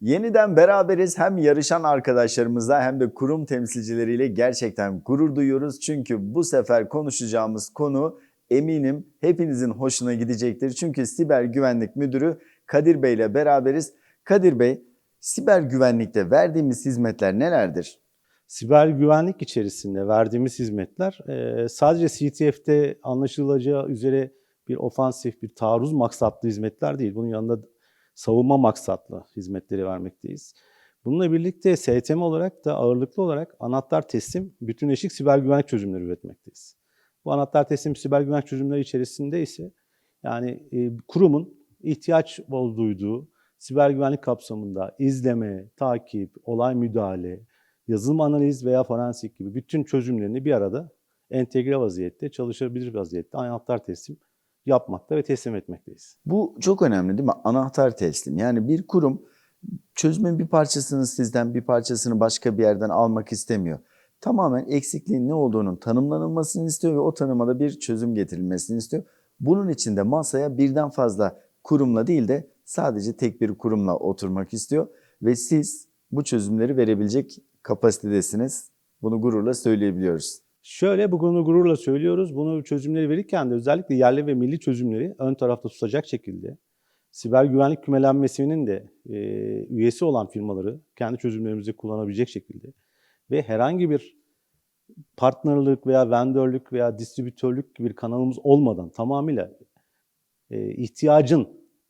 Yeniden beraberiz. Hem yarışan arkadaşlarımızla hem de kurum temsilcileriyle gerçekten gurur duyuyoruz. Çünkü bu sefer konuşacağımız konu eminim hepinizin hoşuna gidecektir. Çünkü Siber Güvenlik Müdürü Kadir Bey ile beraberiz. Kadir Bey, siber güvenlikte verdiğimiz hizmetler nelerdir? Siber güvenlik içerisinde verdiğimiz hizmetler e, sadece CTF'de anlaşılacağı üzere bir ofansif, bir taarruz maksatlı hizmetler değil. Bunun yanında savunma maksatlı hizmetleri vermekteyiz. Bununla birlikte STM olarak da ağırlıklı olarak anahtar teslim, bütünleşik siber güvenlik çözümleri üretmekteyiz. Bu anahtar teslim siber güvenlik çözümleri içerisinde ise yani e, kurumun ihtiyaç duyduğu siber güvenlik kapsamında izleme, takip, olay müdahale, yazılım analiz veya forensik gibi bütün çözümlerini bir arada entegre vaziyette, çalışabilir vaziyette anahtar teslim yapmakta ve teslim etmekteyiz. Bu çok önemli değil mi? Anahtar teslim. Yani bir kurum çözümün bir parçasını sizden bir parçasını başka bir yerden almak istemiyor. Tamamen eksikliğin ne olduğunun tanımlanılmasını istiyor ve o tanımada bir çözüm getirilmesini istiyor. Bunun için de masaya birden fazla kurumla değil de sadece tek bir kurumla oturmak istiyor ve siz bu çözümleri verebilecek kapasitedesiniz. Bunu gururla söyleyebiliyoruz. Şöyle bu konuyu gururla söylüyoruz. Bunu çözümleri verirken de özellikle yerli ve milli çözümleri ön tarafta tutacak şekilde siber güvenlik kümelenmesinin de e, üyesi olan firmaları kendi çözümlerimizde kullanabilecek şekilde ve herhangi bir partnerlik veya vendörlük veya distribütörlük gibi bir kanalımız olmadan tamamıyla e, ihtiyacın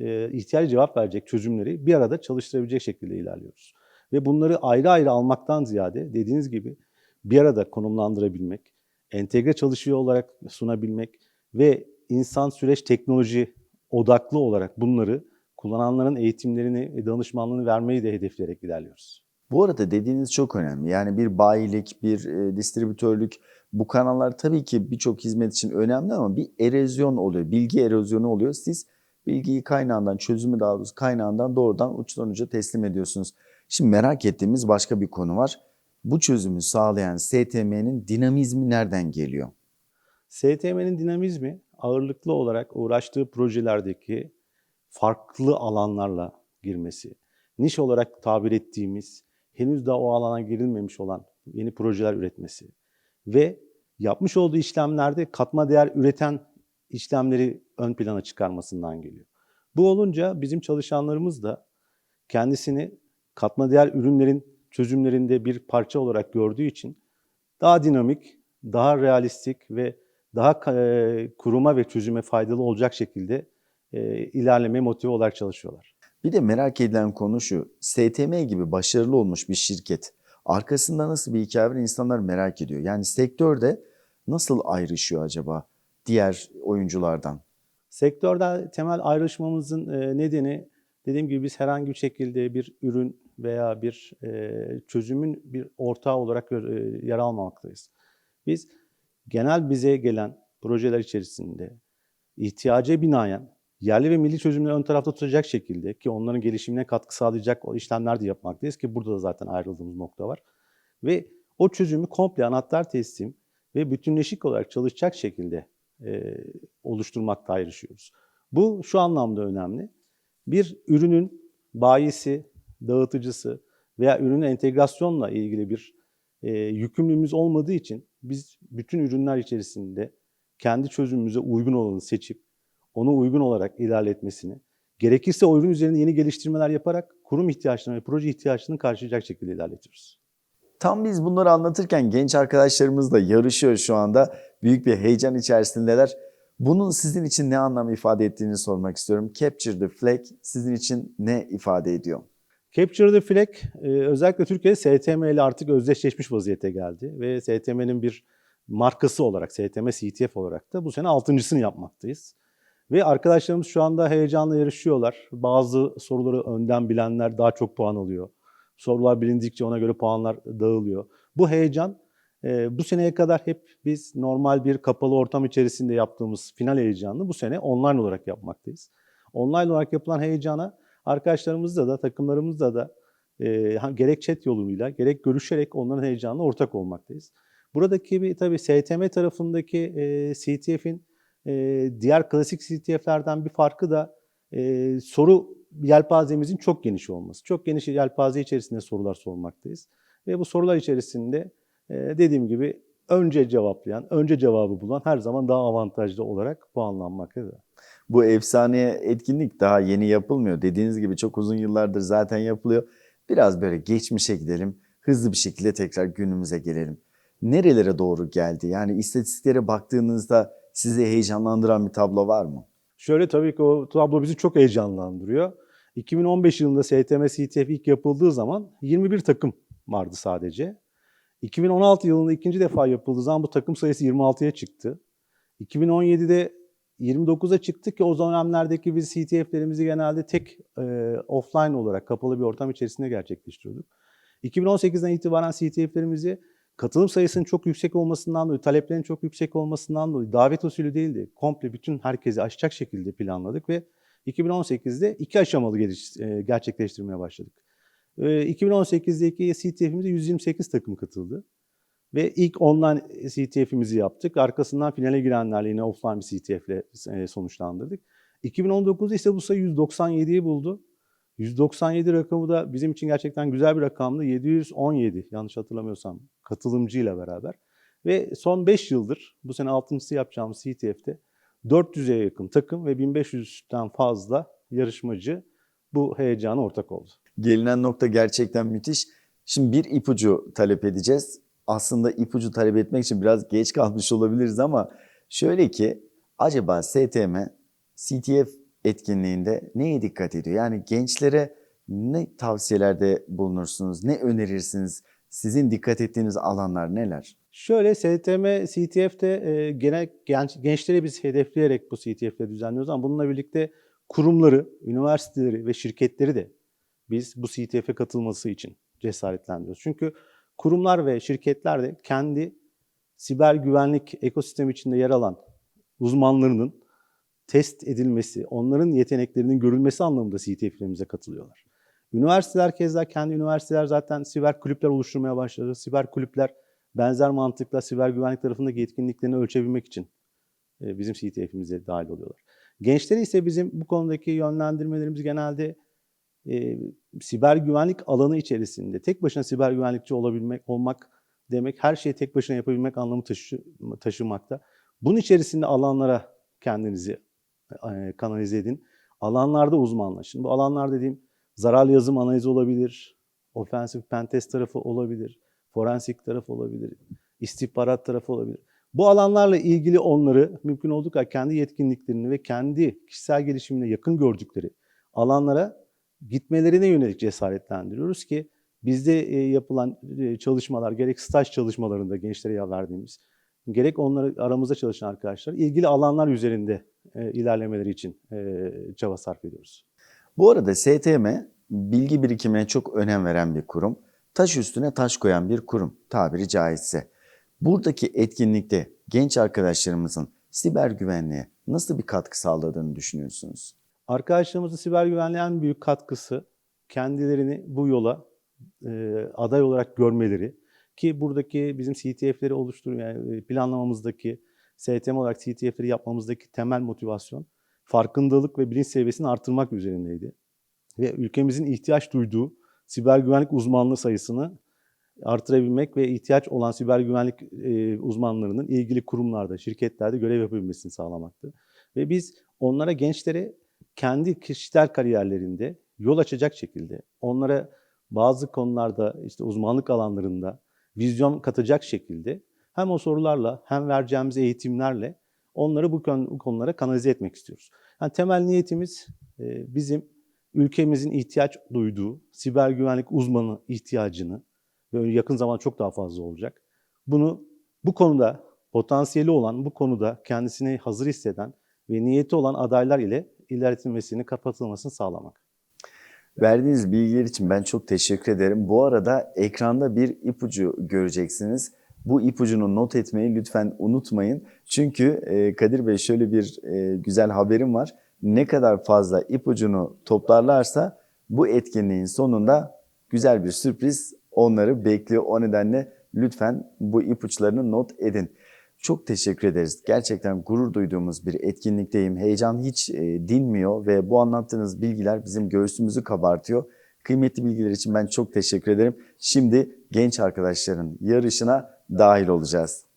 e, ihtiyacı cevap verecek çözümleri bir arada çalıştırabilecek şekilde ilerliyoruz. Ve bunları ayrı ayrı almaktan ziyade dediğiniz gibi bir arada konumlandırabilmek, entegre çalışıyor olarak sunabilmek ve insan süreç teknoloji odaklı olarak bunları kullananların eğitimlerini, danışmanlığını vermeyi de hedefleyerek ilerliyoruz. Bu arada dediğiniz çok önemli. Yani bir bayilik, bir e, distribütörlük bu kanallar tabii ki birçok hizmet için önemli ama bir erozyon oluyor. Bilgi erozyonu oluyor. Siz bilgiyi kaynağından, çözümü daha doğrusu kaynağından doğrudan uçtan uca teslim ediyorsunuz. Şimdi merak ettiğimiz başka bir konu var. Bu çözümü sağlayan STM'nin dinamizmi nereden geliyor? STM'nin dinamizmi ağırlıklı olarak uğraştığı projelerdeki farklı alanlarla girmesi, niş olarak tabir ettiğimiz, henüz daha o alana girilmemiş olan yeni projeler üretmesi ve yapmış olduğu işlemlerde katma değer üreten işlemleri ön plana çıkarmasından geliyor. Bu olunca bizim çalışanlarımız da kendisini katma değer ürünlerin çözümlerinde bir parça olarak gördüğü için daha dinamik, daha realistik ve daha kuruma ve çözüme faydalı olacak şekilde ilerlemeye motive olarak çalışıyorlar. Bir de merak edilen konu şu, STM gibi başarılı olmuş bir şirket arkasında nasıl bir hikaye var insanlar merak ediyor. Yani sektörde nasıl ayrışıyor acaba diğer oyunculardan? Sektörde temel ayrışmamızın nedeni dediğim gibi biz herhangi bir şekilde bir ürün veya bir çözümün bir ortağı olarak yer almamaktayız. Biz genel bize gelen projeler içerisinde ihtiyaca binaen yerli ve milli çözümleri ön tarafta tutacak şekilde ki onların gelişimine katkı sağlayacak o işlemler de yapmaktayız ki burada da zaten ayrıldığımız nokta var. Ve o çözümü komple anahtar teslim ve bütünleşik olarak çalışacak şekilde e, oluşturmakta ayrışıyoruz. Bu şu anlamda önemli. Bir ürünün bayisi, dağıtıcısı veya ürünün entegrasyonla ilgili bir e, yükümlülüğümüz olmadığı için biz bütün ürünler içerisinde kendi çözümümüze uygun olanı seçip onu uygun olarak ilerletmesini, gerekirse o ürün üzerinde yeni geliştirmeler yaparak kurum ihtiyaçlarını ve proje ihtiyaçlarını karşılayacak şekilde ilerletiyoruz. Tam biz bunları anlatırken genç arkadaşlarımız da yarışıyor şu anda. Büyük bir heyecan içerisindeler. Bunun sizin için ne anlam ifade ettiğini sormak istiyorum. Capture the Flag sizin için ne ifade ediyor? Capture the Flag e, özellikle Türkiye'de STM ile artık özdeşleşmiş vaziyete geldi ve STM'nin bir markası olarak, STM CTF olarak da bu sene altıncısını yapmaktayız. Ve arkadaşlarımız şu anda heyecanla yarışıyorlar. Bazı soruları önden bilenler daha çok puan alıyor. Sorular bilindikçe ona göre puanlar dağılıyor. Bu heyecan e, bu seneye kadar hep biz normal bir kapalı ortam içerisinde yaptığımız final heyecanını bu sene online olarak yapmaktayız. Online olarak yapılan heyecana arkadaşlarımızla da takımlarımızla da e, gerek chat yoluyla gerek görüşerek onların heyecanına ortak olmaktayız. Buradaki bir tabii STM tarafındaki e, CTF'in e, diğer klasik CTF'lerden bir farkı da e, soru yelpazemizin çok geniş olması. Çok geniş yelpaze içerisinde sorular sormaktayız. Ve bu sorular içerisinde e, dediğim gibi önce cevaplayan, önce cevabı bulan her zaman daha avantajlı olarak puanlanmaktadır. Bu efsaneye etkinlik daha yeni yapılmıyor. Dediğiniz gibi çok uzun yıllardır zaten yapılıyor. Biraz böyle geçmişe gidelim. Hızlı bir şekilde tekrar günümüze gelelim. Nerelere doğru geldi? Yani istatistiklere baktığınızda sizi heyecanlandıran bir tablo var mı? Şöyle tabii ki o tablo bizi çok heyecanlandırıyor. 2015 yılında STM CTF ilk yapıldığı zaman 21 takım vardı sadece. 2016 yılında ikinci defa yapıldığı zaman bu takım sayısı 26'ya çıktı. 2017'de 29'a çıktı ki o dönemlerdeki biz CTF'lerimizi genelde tek e, offline olarak kapalı bir ortam içerisinde gerçekleştiriyorduk. 2018'den itibaren CTF'lerimizi katılım sayısının çok yüksek olmasından dolayı, taleplerin çok yüksek olmasından dolayı davet usulü değildi. Komple bütün herkesi aşacak şekilde planladık ve 2018'de iki aşamalı e, gerçekleştirmeye başladık. E, 2018'deki CTF'imize 128 takım katıldı. Ve ilk online CTF'imizi yaptık. Arkasından finale girenlerle yine offline bir CTF ile e, sonuçlandırdık. 2019'da ise bu sayı 197'yi buldu. 197 rakamı da bizim için gerçekten güzel bir rakamdı. 717 yanlış hatırlamıyorsam katılımcıyla beraber. Ve son 5 yıldır bu sene 6.sı yapacağımız CTF'te 400'e yakın takım ve 1500'den fazla yarışmacı bu heyecana ortak oldu. Gelinen nokta gerçekten müthiş. Şimdi bir ipucu talep edeceğiz. Aslında ipucu talep etmek için biraz geç kalmış olabiliriz ama şöyle ki acaba STM CTF etkinliğinde neye dikkat ediyor? Yani gençlere ne tavsiyelerde bulunursunuz, ne önerirsiniz? Sizin dikkat ettiğiniz alanlar neler? Şöyle STM, CTF'de e, genel genç, gençleri biz hedefleyerek bu CTF'de düzenliyoruz ama bununla birlikte kurumları, üniversiteleri ve şirketleri de biz bu CTF'e katılması için cesaretlendiriyoruz. Çünkü kurumlar ve şirketler de kendi siber güvenlik ekosistemi içinde yer alan uzmanlarının test edilmesi, onların yeteneklerinin görülmesi anlamında CTF'lerimize katılıyorlar. Üniversiteler keza kendi üniversiteler zaten siber kulüpler oluşturmaya başladı. Siber kulüpler benzer mantıkla siber güvenlik tarafındaki yetkinliklerini ölçebilmek için e, bizim CTF'imize dahil oluyorlar. Gençleri ise bizim bu konudaki yönlendirmelerimiz genelde e, siber güvenlik alanı içerisinde tek başına siber güvenlikçi olabilmek, olmak demek her şeyi tek başına yapabilmek anlamı taşı, taşımakta. Bunun içerisinde alanlara kendinizi e, kanalize edin. Alanlarda uzmanlaşın. Bu alanlar dediğim zararlı yazım analizi olabilir, offensive pentest tarafı olabilir, forensik tarafı olabilir, istihbarat tarafı olabilir. Bu alanlarla ilgili onları mümkün olduğu kadar kendi yetkinliklerini ve kendi kişisel gelişimine yakın gördükleri alanlara gitmelerine yönelik cesaretlendiriyoruz ki bizde e, yapılan e, çalışmalar gerek staj çalışmalarında gençlere ya verdiğimiz gerek onları aramızda çalışan arkadaşlar ilgili alanlar üzerinde e, ilerlemeleri için çaba sarf ediyoruz. Bu arada STM bilgi birikimine çok önem veren bir kurum. Taş üstüne taş koyan bir kurum tabiri caizse. Buradaki etkinlikte genç arkadaşlarımızın siber güvenliğe nasıl bir katkı sağladığını düşünüyorsunuz? Arkadaşlarımızın siber güvenliğe en büyük katkısı kendilerini bu yola e, aday olarak görmeleri ki buradaki bizim CTF'leri oluşturuyor yani planlamamızdaki STM olarak CTF'leri yapmamızdaki temel motivasyon farkındalık ve bilinç seviyesini artırmak üzerindeydi. Ve ülkemizin ihtiyaç duyduğu siber güvenlik uzmanlığı sayısını artırabilmek ve ihtiyaç olan siber güvenlik e, uzmanlarının ilgili kurumlarda, şirketlerde görev yapabilmesini sağlamaktı. Ve biz onlara gençlere kendi kişisel kariyerlerinde yol açacak şekilde, onlara bazı konularda işte uzmanlık alanlarında vizyon katacak şekilde hem o sorularla hem vereceğimiz eğitimlerle onları bu konulara kanalize etmek istiyoruz. Yani temel niyetimiz e, bizim ülkemizin ihtiyaç duyduğu siber güvenlik uzmanı ihtiyacını ve yakın zaman çok daha fazla olacak. Bunu bu konuda potansiyeli olan, bu konuda kendisini hazır hisseden ve niyeti olan adaylar ile ilerletilmesini, kapatılmasını sağlamak. Verdiğiniz bilgiler için ben çok teşekkür ederim. Bu arada ekranda bir ipucu göreceksiniz. Bu ipucunu not etmeyi lütfen unutmayın. Çünkü e, Kadir Bey şöyle bir e, güzel haberim var. Ne kadar fazla ipucunu toplarlarsa bu etkinliğin sonunda güzel bir sürpriz onları bekliyor. O nedenle lütfen bu ipuçlarını not edin. Çok teşekkür ederiz. Gerçekten gurur duyduğumuz bir etkinlikteyim. Heyecan hiç e, dinmiyor ve bu anlattığınız bilgiler bizim göğsümüzü kabartıyor. Kıymetli bilgiler için ben çok teşekkür ederim. Şimdi genç arkadaşların yarışına dahil olacağız.